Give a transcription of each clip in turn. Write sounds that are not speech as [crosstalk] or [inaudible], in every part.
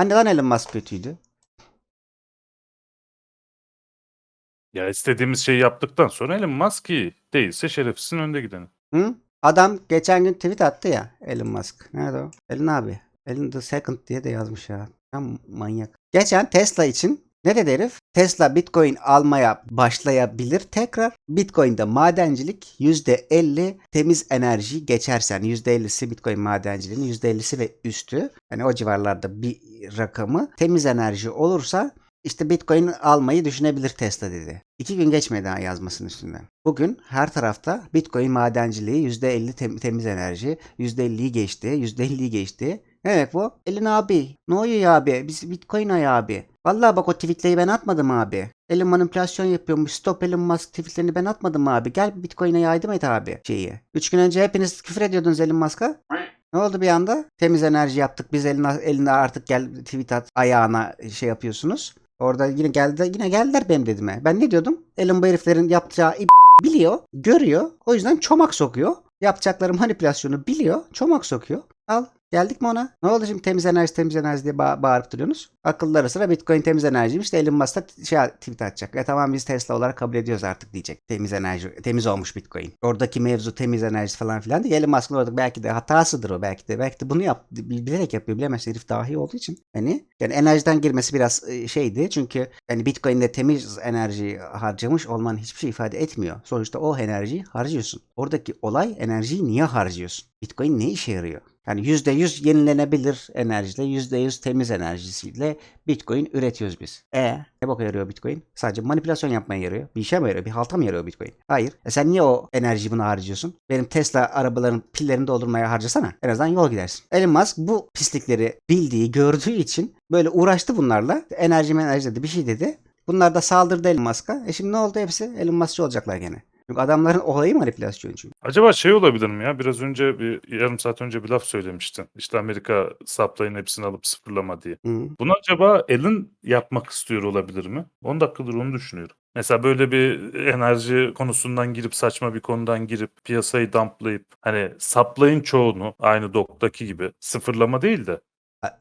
Hani lan Elon Musk kötüydü? Ya istediğimiz şeyi yaptıktan sonra Elon Musk iyi. Değilse şerefsizin önde gideni. Hı? Adam geçen gün tweet attı ya Elon Musk. Nerede o? Elon abi. Elon the second diye de yazmış ya. Tam manyak. Geçen Tesla için ne dedi herif? Tesla Bitcoin almaya başlayabilir tekrar. Bitcoin'de madencilik %50 temiz enerji geçersen %50'si Bitcoin madenciliğinin %50'si ve üstü. Hani o civarlarda bir rakamı temiz enerji olursa işte Bitcoin almayı düşünebilir Tesla dedi. İki gün geçmedi daha yazmasının üstünden. Bugün her tarafta Bitcoin madenciliği %50 tem- temiz enerji, %50'yi geçti, %50'yi geçti. Ne demek bu? Elin abi. Ne oluyor abi? Biz Bitcoin ay abi. Vallahi bak o tweetleri ben atmadım abi. Elon manipülasyon yapıyormuş. Stop Elon Musk tweetlerini ben atmadım abi. Gel Bitcoin'e yardım et abi şeyi. Üç gün önce hepiniz küfür ediyordunuz Elon Musk'a. Ne oldu bir anda? Temiz enerji yaptık. Biz eline, eline artık gel tweet at ayağına şey yapıyorsunuz. Orada yine geldi yine geldiler benim dediğime. Ben ne diyordum? Elon bu heriflerin yapacağı biliyor, görüyor. O yüzden çomak sokuyor. Yapacakları manipülasyonu biliyor, çomak sokuyor. Al geldik mi ona? Ne oldu şimdi temiz enerji temiz enerji diye ba- bağırıp duruyorsunuz? Akılları sıra Bitcoin temiz enerjiymiş de Elon Musk da şey tweet atacak. E tamam biz Tesla olarak kabul ediyoruz artık diyecek. Temiz enerji, temiz olmuş Bitcoin. Oradaki mevzu temiz enerji falan filan değil. Elon Musk'ın orada belki de hatasıdır o belki de. Belki de bunu yap, bilerek yapıyor. Bilemez herif dahi olduğu için. Hani yani enerjiden girmesi biraz e, şeydi. Çünkü yani Bitcoin'de temiz enerji harcamış olman hiçbir şey ifade etmiyor. Sonuçta o enerjiyi harcıyorsun. Oradaki olay enerjiyi niye harcıyorsun? Bitcoin ne işe yarıyor? Yani %100 yenilenebilir enerjiyle, %100 temiz enerjisiyle Bitcoin üretiyoruz biz. E ne boka yarıyor Bitcoin? Sadece manipülasyon yapmaya yarıyor. Bir işe mi yarıyor? Bir halta mı yarıyor Bitcoin? Hayır. E sen niye o enerjiyi buna harcıyorsun? Benim Tesla arabaların pillerini doldurmaya harcasana. En azından yol gidersin. Elon Musk bu pislikleri bildiği, gördüğü için böyle uğraştı bunlarla. Enerji enerji dedi bir şey dedi. Bunlar da saldırdı Elon Musk'a. E şimdi ne oldu hepsi? Elon Musk'çı olacaklar gene. Çünkü adamların olayı manipülasyon çünkü. Acaba şey olabilir mi ya? Biraz önce bir yarım saat önce bir laf söylemiştin. İşte Amerika saplayın hepsini alıp sıfırlama diye. Hı. Bunu acaba Elon yapmak istiyor olabilir mi? 10 dakikadır onu düşünüyorum. Mesela böyle bir enerji konusundan girip saçma bir konudan girip piyasayı dumplayıp hani saplayın çoğunu aynı doktaki gibi sıfırlama değil de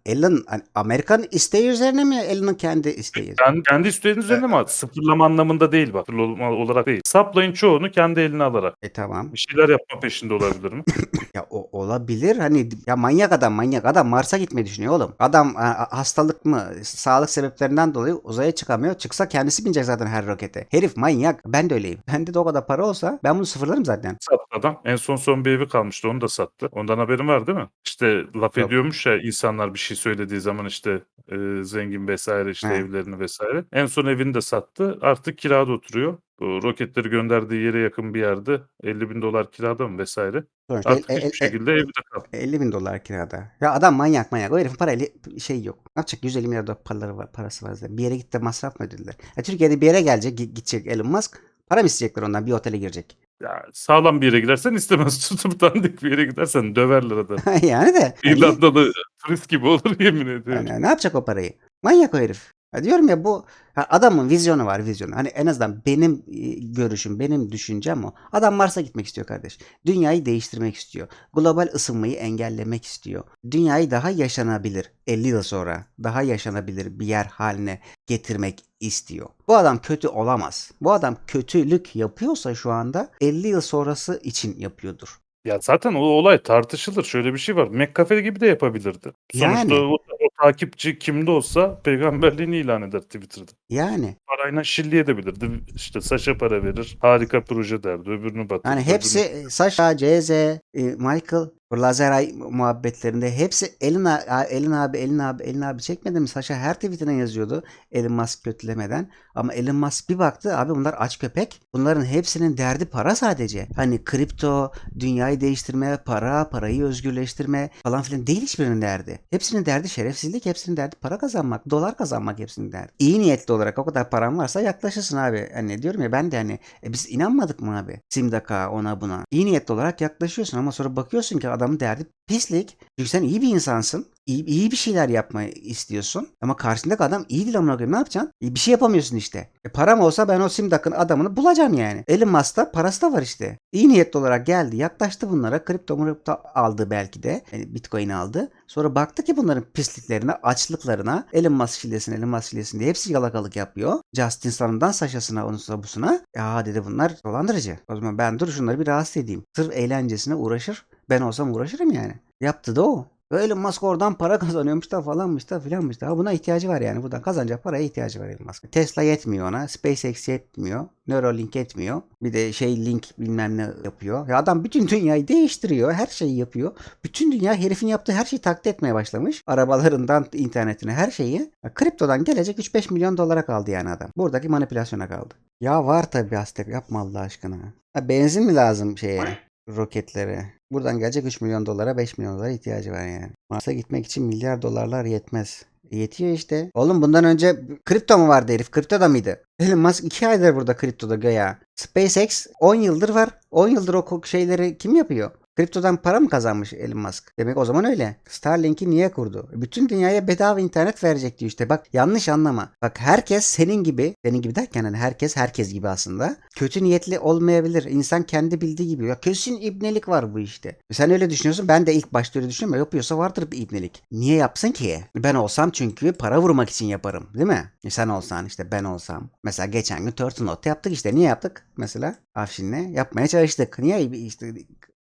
Elon hani Amerikan isteği üzerine mi Elon'un kendi isteği? kendi, kendi isteğinin üzerine mi? Sıfırlama anlamında değil bak. Sıfırlama olarak değil. Saplayın çoğunu kendi eline alarak. E tamam. Bir şeyler yapma peşinde olabilir mi? [laughs] Ya o olabilir hani ya manyak adam manyak adam Mars'a gitmeyi düşünüyor oğlum. Adam ha- hastalık mı sağlık sebeplerinden dolayı uzaya çıkamıyor. Çıksa kendisi binecek zaten her rokete. Herif manyak. Ben de öyleyim. Bende de o kadar para olsa ben bunu sıfırlarım zaten. sattı adam. En son son bir evi kalmıştı onu da sattı. Ondan haberin var değil mi? İşte laf Yok. ediyormuş ya insanlar bir şey söylediği zaman işte e, zengin vesaire işte He. evlerini vesaire. En son evini de sattı. Artık kirada oturuyor. Bu roketleri gönderdiği yere yakın bir yerde 50 bin dolar kirada mı vesaire. Sonuçta Artık el- el- hiçbir el- şekilde evde kaldı. 50 bin dolar kirada. Ya adam manyak manyak. O herifin parayla şey yok. Ne yapacak? 150 milyar dolar paraları var, parası var zaten. Bir yere gitti de masraf mı ödediler? Ya Türkiye'de bir yere gelecek, gi- gidecek Elon Musk. Para mı isteyecekler ondan? Bir otele girecek. Ya, sağlam bir yere gidersen istemez. [laughs] Tutup dandik bir yere gidersen döverler adamı. [laughs] yani de. İrlandalı turist gibi olur yemin ediyorum. Yani ne yapacak o parayı? Manyak o herif. Ya diyorum ya bu adamın vizyonu var vizyonu. Hani en azından benim e, görüşüm, benim düşüncem o. Adam Mars'a gitmek istiyor kardeş. Dünyayı değiştirmek istiyor. Global ısınmayı engellemek istiyor. Dünyayı daha yaşanabilir 50 yıl sonra daha yaşanabilir bir yer haline getirmek istiyor. Bu adam kötü olamaz. Bu adam kötülük yapıyorsa şu anda 50 yıl sonrası için yapıyordur. Ya zaten o olay tartışılır. Şöyle bir şey var. McCafe gibi de yapabilirdi. Sonuçta Yani. o, o takipçi kimde olsa peygamberliğini ilan eder Twitter'da. Yani Parayla şilli edebilirdi. İşte Saşa para verir. Harika proje derdi. Öbürünü batırır. Yani hepsi Sasha, CZ, e, Michael, Lazeray muhabbetlerinde hepsi Elin, Elin abi, Elin abi, Elin abi çekmedi mi? Sasha her tweetine yazıyordu Elon Musk kötülemeden. Ama Elon Musk bir baktı abi bunlar aç köpek. Bunların hepsinin derdi para sadece. Hani kripto, dünyayı değiştirme, para, parayı özgürleştirme falan filan değil hiçbirinin derdi. Hepsinin derdi şerefsizlik, hepsinin derdi para kazanmak, dolar kazanmak hepsinin derdi. İyi niyetli olarak o kadar paran varsa yaklaşırsın abi. Hani diyorum ya ben de hani e biz inanmadık mı abi? Simdaka ona buna. İyi niyetli olarak yaklaşıyorsun ama sonra bakıyorsun ki adamın derdi pislik. Çünkü sen iyi bir insansın. İyi, iyi bir şeyler yapmayı istiyorsun. Ama karşındaki adam iyi değil amına koyayım. Ne yapacaksın? E, bir şey yapamıyorsun işte. E, param olsa ben o Simdak'ın adamını bulacağım yani. Elon Musk'ta parası da var işte. İyi niyetli olarak geldi. Yaklaştı bunlara. Kripto mripto aldı belki de. Yani Bitcoin aldı. Sonra baktı ki bunların pisliklerine, açlıklarına Elon Musk şilesin, Elon Musk şilesin diye hepsi yalakalık yapıyor. Justin Sun'dan Sasha'sına, onusuna busuna. Ya dedi bunlar dolandırıcı. O zaman ben dur şunları bir rahatsız edeyim. Sırf eğlencesine uğraşır. Ben olsam uğraşırım yani. Yaptı da o. Ve Elon Musk oradan para [laughs] kazanıyormuş da falanmış da filanmış da. Buna ihtiyacı var yani. Buradan kazanacak paraya ihtiyacı var Elon Musk. Tesla yetmiyor ona. SpaceX yetmiyor. Neuralink yetmiyor. Bir de şey link bilmem ne yapıyor. Ya adam bütün dünyayı değiştiriyor. Her şeyi yapıyor. Bütün dünya herifin yaptığı her şeyi taklit etmeye başlamış. Arabalarından internetine her şeyi. Kriptodan gelecek 3-5 milyon dolara kaldı yani adam. Buradaki manipülasyona kaldı. Ya var tabii Aztek yapma Allah aşkına. Ha, benzin mi lazım şeye? Roketlere. Buradan gelecek 3 milyon dolara 5 milyon dolara ihtiyacı var yani. Mars'a gitmek için milyar dolarlar yetmez. E, Yetiyor işte. Oğlum bundan önce kripto mu vardı herif? Kripto da mıydı? Elon Musk 2 aydır burada kriptoda göya. SpaceX 10 yıldır var. 10 yıldır o şeyleri kim yapıyor? Kriptodan para mı kazanmış Elon Musk? Demek o zaman öyle. Starlink'i niye kurdu? E, Bütün dünyaya bedava internet verecek diyor işte. Bak yanlış anlama. Bak herkes senin gibi, senin gibi derken hani herkes herkes gibi aslında. Kötü niyetli olmayabilir. İnsan kendi bildiği gibi. Ya kesin ibnelik var bu işte. E, Sen öyle düşünüyorsun. Ben de ilk başta öyle düşünüyorum. Yapıyorsa vardır bir ibnelik. Niye yapsın ki? Ben olsam çünkü para vurmak için yaparım. Değil mi? E, Sen olsan işte ben olsam. Mesela geçen gün Turtle Note yaptık işte. Niye yaptık? Mesela Afşin'le yapmaya çalıştık. Niye? İşte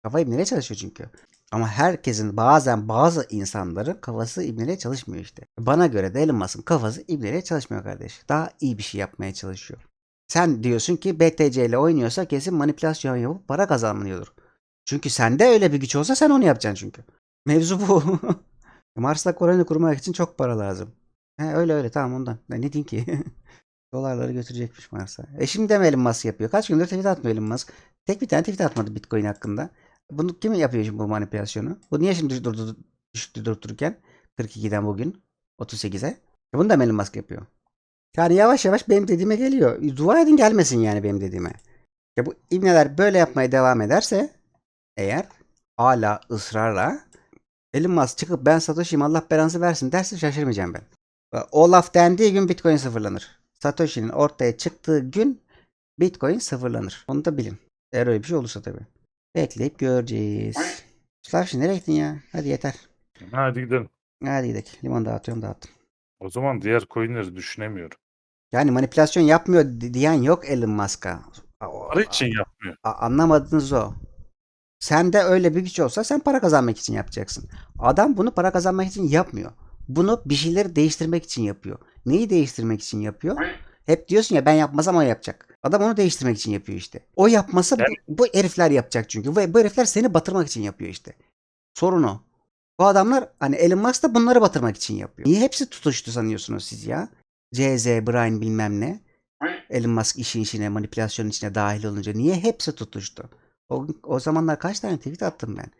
Kafa ibneliğe çalışıyor çünkü. Ama herkesin bazen bazı insanların kafası ibneliğe çalışmıyor işte. Bana göre de Elon Musk'ın kafası ibneliğe çalışmıyor kardeş. Daha iyi bir şey yapmaya çalışıyor. Sen diyorsun ki BTC ile oynuyorsa kesin manipülasyon yapıp para kazanıyordur. Çünkü sende öyle bir güç olsa sen onu yapacaksın çünkü. Mevzu bu. [laughs] Mars'ta koloni kurmak için çok para lazım. He, öyle öyle tamam ondan. Ne diyeyim ki? [laughs] Dolarları götürecekmiş Mars'a. E şimdi de mi Elon Musk yapıyor? Kaç gündür tweet atmıyor Elon Musk. Tek bir tane tweet atmadı Bitcoin hakkında. Bunu kim yapıyor şimdi bu manipülasyonu? Bu niye şimdi durdu, düştü durup dururken? 42'den bugün 38'e. E bunu da Elon Musk yapıyor. Yani yavaş yavaş benim dediğime geliyor. Dua edin gelmesin yani benim dediğime. Ya bu ibneler böyle yapmaya devam ederse eğer hala ısrarla Elon Musk çıkıp ben Satoshi'yim Allah belanızı versin derse şaşırmayacağım ben. O laf dendiği gün Bitcoin sıfırlanır. Satoshi'nin ortaya çıktığı gün Bitcoin sıfırlanır. Onu da bilin. Eğer öyle bir şey olursa tabii. Bekleyip göreceğiz. Slavşin nereye gittin ya? Hadi yeter. Hadi gidelim. Hadi gidelim. Limon dağıtıyorum dağıttım. O zaman diğer coinleri düşünemiyorum. Yani manipülasyon yapmıyor di- diyen yok Elon Musk'a. A- Para için yapmıyor. a- Anlamadığınız o. Sende öyle bir güç olsa sen para kazanmak için yapacaksın. Adam bunu para kazanmak için yapmıyor. Bunu bir şeyleri değiştirmek için yapıyor. Neyi değiştirmek için yapıyor? Hep diyorsun ya ben yapmasam o yapacak. Adam onu değiştirmek için yapıyor işte. O yapmasa bu, Yani- bu herifler yapacak çünkü. Ve bu herifler seni batırmak için yapıyor işte. Sorun o. Bu adamlar hani Elon Musk da bunları batırmak için yapıyor. Niye hepsi tutuştu sanıyorsunuz siz ya? CZ, Brian bilmem ne. Elon Musk işin içine, manipülasyon içine dahil olunca niye hepsi tutuştu? O, o zamanlar kaç tane tweet attım ben?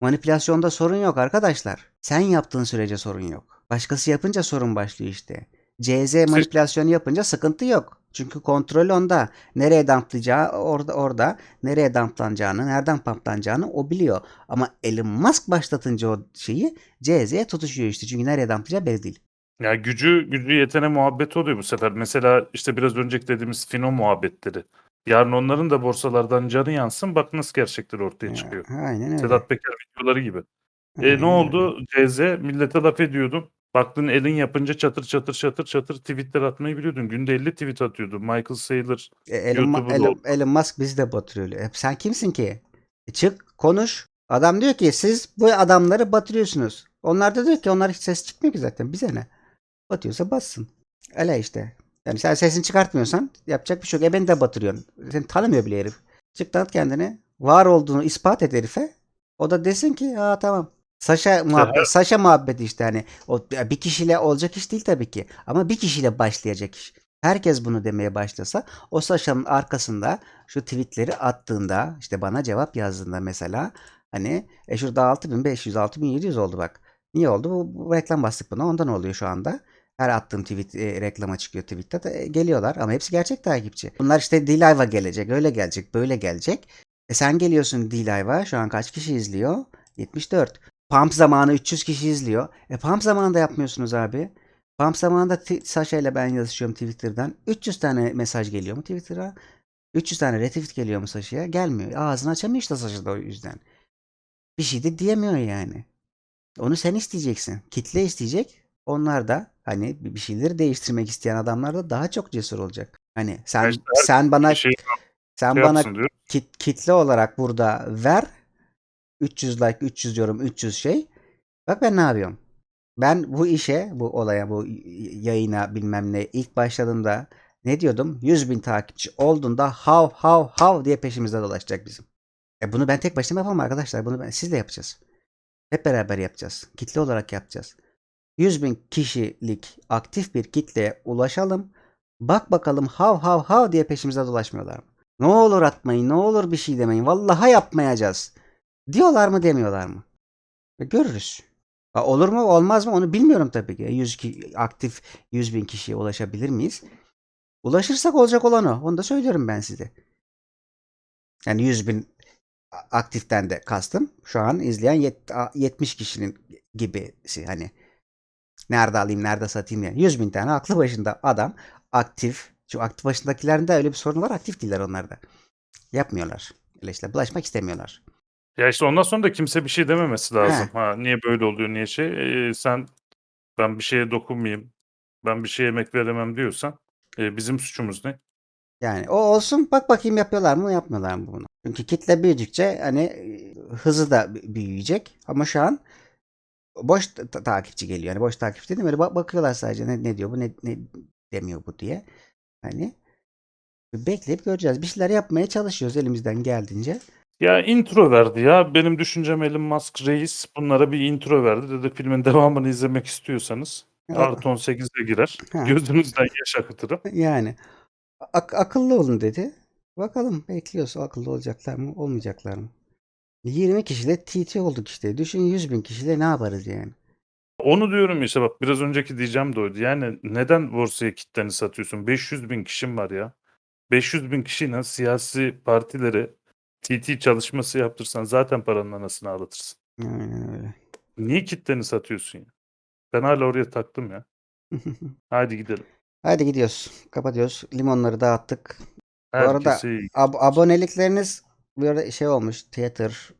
Manipülasyonda sorun yok arkadaşlar. Sen yaptığın sürece sorun yok. Başkası yapınca sorun başlıyor işte. CZ manipülasyonu yapınca sıkıntı yok. Çünkü kontrol onda. Nereye damplayacağı orada orada. Nereye damplanacağını, nereden pamplanacağını o biliyor. Ama Elon Musk başlatınca o şeyi CZ'ye tutuşuyor işte. Çünkü nereye damplayacağı belli değil. Ya gücü gücü yetene muhabbet oluyor bu sefer. Mesela işte biraz önceki dediğimiz fino muhabbetleri. Yarın onların da borsalardan canı yansın. Bak nasıl gerçekler ortaya Ya, çıkıyor. aynen öyle. Sedat Peker videoları gibi. E Aynen ne öyle. oldu? CZ millete laf ediyordun. Baktın elin yapınca çatır çatır çatır çatır tweetler atmayı biliyordun. Günde 50 tweet atıyordun. Michael Saylor. E, Elon, Ma- Elon. Elon Musk bizi de batırıyor. E, sen kimsin ki? E, çık konuş. Adam diyor ki siz bu adamları batırıyorsunuz. Onlar da diyor ki onlar hiç ses çıkmıyor ki zaten. Bize ne? Batıyorsa bassın. Öyle işte. Yani sen sesini çıkartmıyorsan yapacak bir şey yok. E beni de batırıyorsun. Seni tanımıyor bile herif. Çık tanıt kendini. Var olduğunu ispat et herife. O da desin ki ha tamam. Saşa muhabbet, Saşa muhabbeti işte hani o bir kişiyle olacak iş değil tabii ki. Ama bir kişiyle başlayacak iş. Herkes bunu demeye başlasa o Saşa'nın arkasında şu tweetleri attığında işte bana cevap yazdığında mesela hani e şurada 6500 6700 oldu bak. Niye oldu? Bu, bu reklam bastık buna. Ondan oluyor şu anda. Her attığım tweet e, reklama çıkıyor tweette de e, geliyorlar ama hepsi gerçek takipçi. Bunlar işte D-Live'a gelecek, öyle gelecek, böyle gelecek. E sen geliyorsun D-Live'a şu an kaç kişi izliyor? 74. Pump zamanı 300 kişi izliyor. E pump zamanında yapmıyorsunuz abi. Pump zamanında Sasha ile ben yazışıyorum Twitter'dan. 300 tane mesaj geliyor mu Twitter'a? 300 tane retweet geliyor mu Sasha'ya? Gelmiyor. Ağzını açamıyor işte Sasha da o yüzden. Bir şey de diyemiyor yani. Onu sen isteyeceksin. Kitle isteyecek. Onlar da hani bir şeyleri değiştirmek isteyen adamlar da daha çok cesur olacak. Hani sen her sen bana şey, sen şey bana diyor. kit- kitle olarak burada ver. 300 like, 300 yorum, 300 şey. Bak ben ne yapıyorum? Ben bu işe, bu olaya, bu yayına bilmem ne ilk başladığımda ne diyordum? 100 bin takipçi olduğunda hav hav hav diye peşimizde dolaşacak bizim. E bunu ben tek başıma yapamam arkadaşlar. Bunu ben, sizle yapacağız. Hep beraber yapacağız. Kitle olarak yapacağız. 100 bin kişilik aktif bir kitleye ulaşalım. Bak bakalım hav hav hav diye peşimizde dolaşmıyorlar mı? Ne olur atmayın, ne olur bir şey demeyin. Vallahi yapmayacağız. Diyorlar mı demiyorlar mı? E, görürüz. Ha, olur mu olmaz mı onu bilmiyorum tabii ki. 100 ki, aktif 100 bin kişiye ulaşabilir miyiz? Ulaşırsak olacak olan o. Onu da söylüyorum ben size. Yani 100 bin aktiften de kastım. Şu an izleyen yet- a- 70 kişinin gibisi hani. Nerede alayım, nerede satayım yani. 100 bin tane aklı başında adam aktif. Şu aktif başındakilerin de öyle bir sorun var. Aktif değiller onlar da. Yapmıyorlar. Öyle işte bulaşmak istemiyorlar. Ya işte ondan sonra da kimse bir şey dememesi lazım. He. Ha niye böyle oluyor, niye şey? Ee, sen ben bir şeye dokunmayayım, ben bir şeye emek veremem diyorsan e, bizim suçumuz ne? Yani o olsun bak bakayım yapıyorlar mı yapmıyorlar mı bunu. Çünkü kitle büyüdükçe hani e, hızı da büyüyecek ama şu an boş ta- ta- takipçi geliyor. Yani boş takipçi dedim öyle bak bakıyorlar sadece ne, ne diyor bu ne, ne demiyor bu diye. Hani bekleyip göreceğiz. Bir şeyler yapmaya çalışıyoruz elimizden geldiğince. Ya intro verdi ya. Benim düşüncem Elon Musk reis bunlara bir intro verdi. Dedi filmin [laughs] devamını izlemek istiyorsanız artı 18'e girer. Ha. Gözünüzden yaş akıtırım. Yani ak- akıllı olun dedi. Bakalım bekliyoruz akıllı olacaklar mı olmayacaklar mı? 20 kişiyle TT olduk işte. Düşün 100 bin kişiyle ne yaparız yani? Onu diyorum işte bak biraz önceki diyeceğim de oydu. Yani neden borsaya kitleni satıyorsun? 500 bin kişim var ya. 500 bin kişiyle siyasi partilere TT çalışması yaptırsan zaten paranın anasını ağlatırsın. Aynen öyle. Niye kitleni satıyorsun ya? Ben hala oraya taktım ya. [laughs] Hadi gidelim. Hadi gidiyoruz. Kapatıyoruz. Limonları dağıttık. Bu arada Herkese iyi. ab- abonelikleriniz bir arada şey olmuş. Theater,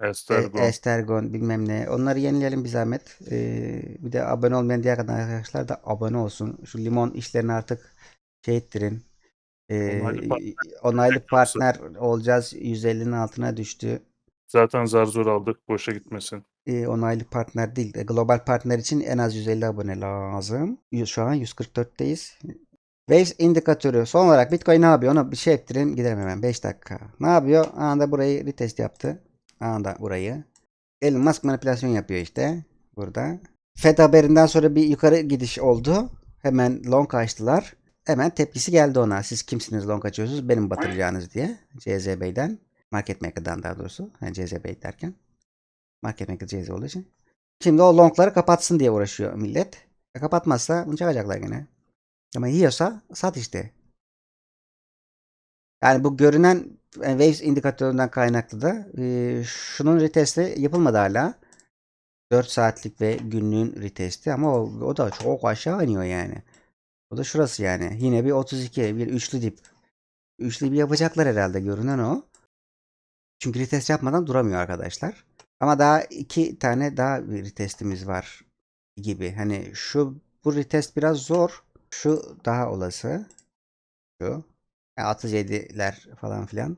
e- Estergon. Estergon bilmem ne. Onları yenileyelim bir zahmet. Ee, bir de abone olmayan diğer arkadaşlar da abone olsun. Şu limon işlerini artık şey ettirin. Ee, Onaylı partner onaylı partner olacağız. 150'nin altına düştü. Zaten zar zor aldık. Boşa gitmesin. Ee, onaylı partner değil. de Global partner için en az 150 abone lazım. Şu an 144'teyiz. Waves indikatörü. Son olarak Bitcoin ne yapıyor? Ona bir şey ettirin. Gidelim hemen. 5 dakika. Ne yapıyor? Anında burayı retest yaptı. Anında burayı. Elon Musk manipülasyon yapıyor işte. Burada. FED haberinden sonra bir yukarı gidiş oldu. Hemen long açtılar. Hemen tepkisi geldi ona. Siz kimsiniz long açıyorsunuz? Benim batıracağınız diye. CZB'den. Market Maker'dan daha doğrusu. Yani CZB derken. Market Maker CZ olduğu için. Şimdi o longları kapatsın diye uğraşıyor millet. E, kapatmazsa bunu çakacaklar gene. Ama yiyorsa sat işte. Yani bu görünen e, Waves indikatöründen kaynaklı da e, şunun retesti yapılmadı hala. 4 saatlik ve günlüğün retesti ama o, o da çok aşağı iniyor yani. O da şurası yani. Yine bir 32, bir üçlü dip. Üçlü bir yapacaklar herhalde görünen o. Çünkü retest yapmadan duramıyor arkadaşlar. Ama daha iki tane daha bir retestimiz var gibi. Hani şu bu retest biraz zor. Şu daha olası. Şu. Yani 37'ler falan filan.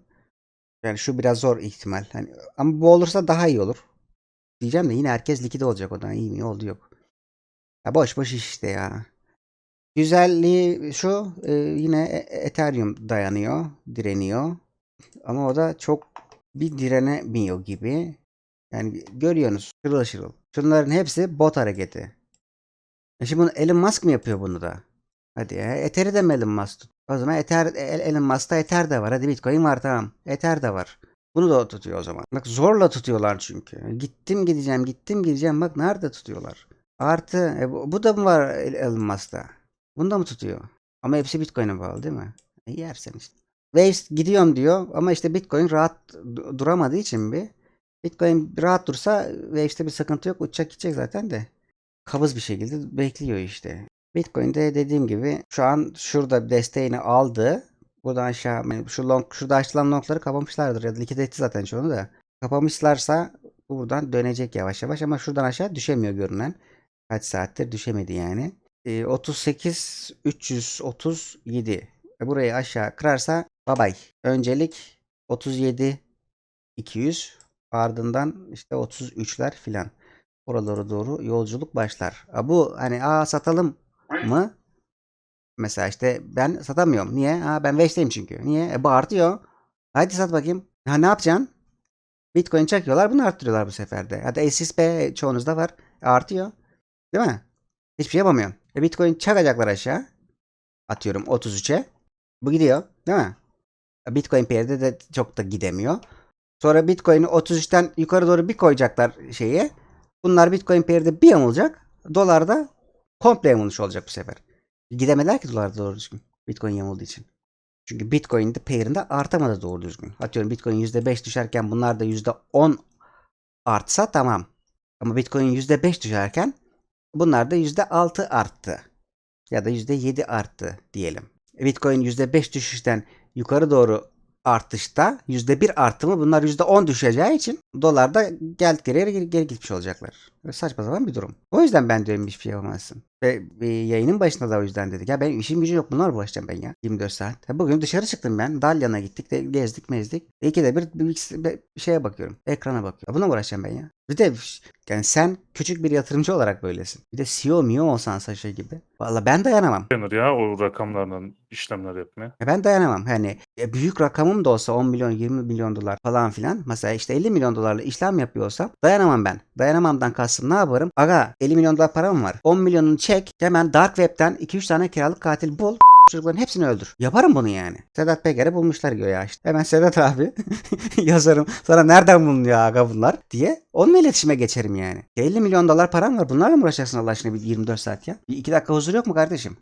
Yani şu biraz zor ihtimal. Hani ama bu olursa daha iyi olur. Diyeceğim de yine herkes likide olacak o da. İyi mi oldu yok. Ya boş boş iş işte ya. Güzelliği şu e, yine E- Ethereum dayanıyor, direniyor. Ama o da çok bir direnemiyor gibi. Yani görüyorsunuz şırıl şırıl. Şunların hepsi bot hareketi. E şimdi bunu Elon Musk mı yapıyor bunu da? Hadi ya. Ether'i de mi Elon Musk tut? O zaman Ether, El- Elon Musk'ta Ether de var. Hadi Bitcoin var tamam. Ether de var. Bunu da tutuyor o zaman. Bak zorla tutuyorlar çünkü. Gittim gideceğim, gittim gideceğim. Bak nerede tutuyorlar? Artı e, bu, da mı var El- Elon Musk'ta? Bunu da mı tutuyor? Ama hepsi Bitcoin'e bağlı değil mi? E, yersen işte. Waves gidiyorum diyor ama işte Bitcoin rahat du- duramadığı için bir Bitcoin rahat dursa ve işte bir sıkıntı yok uçacak gidecek zaten de. Kabız bir şekilde bekliyor işte. Bitcoin'de dediğim gibi şu an şurada desteğini aldı. Buradan aşağı yani şu long, şurada açılan longları kapamışlardır ya da likit etti zaten çoğunu da. Kapamışlarsa buradan dönecek yavaş yavaş ama şuradan aşağı düşemiyor görünen. Kaç saattir düşemedi yani. Ee, 38 337. E, Burayı aşağı kırarsa babay. Öncelik 37 200 ardından işte 33'ler filan. Oralara doğru yolculuk başlar. Ha, bu hani aa satalım mı? Mesela işte ben satamıyorum. Niye? Ha ben Vash'teyim çünkü. Niye? E bu artıyor. Hadi sat bakayım. Ha ne yapacaksın? Bitcoin çekiyorlar bunu arttırıyorlar bu sefer de. Hadi SSP çoğunuzda var. E, artıyor. Değil mi? Hiçbir şey yapamıyorum. E Bitcoin çakacaklar aşağı. Atıyorum 33'e. Bu gidiyor. Değil mi? Bitcoin pairs'de de çok da gidemiyor. Sonra Bitcoin'i 33'ten yukarı doğru bir koyacaklar şeye. Bunlar Bitcoin pairs'de bir yamulacak. Dolarda komple yamulmuş olacak bu sefer. Gidemediler ki dolarda doğru düzgün. Bitcoin yamulduğu için. Çünkü Bitcoin'de pair'inde artamadı doğru düzgün. Atıyorum Bitcoin %5 düşerken bunlar da %10 artsa tamam. Ama Bitcoin %5 düşerken bunlar da %6 arttı. Ya da %7 arttı diyelim. Bitcoin %5 düşüşten yukarı doğru artışta %1 artımı bunlar %10 düşeceği için dolarda gel geri, geri, geri gitmiş olacaklar. Böyle saçma sapan bir durum. O yüzden ben diyorum hiçbir şey yapamazsın. Ve e, yayının başında da o yüzden dedik. Ya benim işim gücüm yok bunlar bulaşacağım ben ya. 24 saat. Ya bugün dışarı çıktım ben. Dalyan'a gittik de gezdik mezdik. İkide bir, bir, bir şeye bakıyorum. Ekrana bakıyorum. Ya buna uğraşacağım ben ya? Bir de yani sen küçük bir yatırımcı olarak böylesin. Bir de CEO mio olsan Saşa gibi. Valla ben dayanamam. Denir ya o rakamlarla işlemler yapmaya. Ya ben dayanamam. Hani ya büyük rakamım da olsa 10 milyon 20 milyon dolar falan filan. Mesela işte 50 milyon dolarla işlem yapıyorsam dayanamam ben. Dayanamamdan kastım ne yaparım? Aga 50 milyon dolar param var. 10 milyonunu çek. Hemen dark web'ten 2-3 tane kiralık katil bul. [laughs] Çocukların hepsini öldür. Yaparım bunu yani. Sedat Peker'i bulmuşlar göya işte. Hemen Sedat abi [laughs] yazarım. Sana nereden bulunuyor aga bunlar diye. Onunla iletişime geçerim yani. 50 milyon dolar param var. Bunlarla mı uğraşacaksın Allah aşkına bir 24 saat ya? Bir 2 dakika huzur yok mu kardeşim?